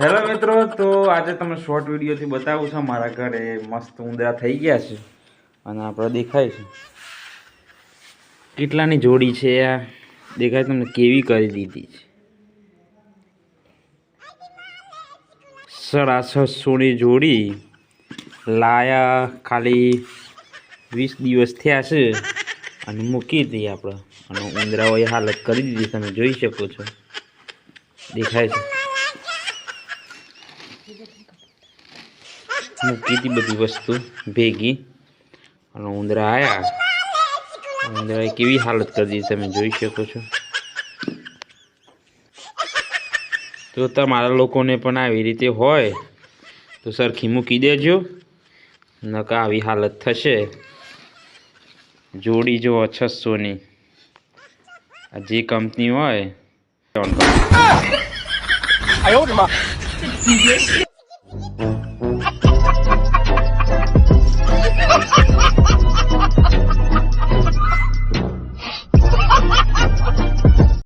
Hello મિત્રો, તો આજે તમે શોર્ટ વિડીયોથી બતાવું છું. મારા ઘરે મસ્ત ઉંદરા થઈ ગયા છે અને આપણે દેખાય છે. કેટલાની જોડી છે આ? દેખાય તમને કેવી કરી દીધી છે. સાડા છસોની જોડી. લાયા ખાલી વીસ દિવસ થયા છે અને મૂકી હતી આપણે. અને ઉંદરાઓએ હાલત કરી દીધી, તમે જોઈ શકો છો. દેખાય છે. મૂકી હતી બધી વસ્તુ, ભેગી. અને ઉંદરા આવ્યા ઉંદરાએ કેવી હાલત કરી દીધી તમે જોઈ શકો છો. તો તમારા લોકોને પણ આવી રીતે હોય, તો સરખી મૂકી દેજો. નકા આવી હાલત થશે. જોડી જો છસોની જે કંપની હોય 你别笑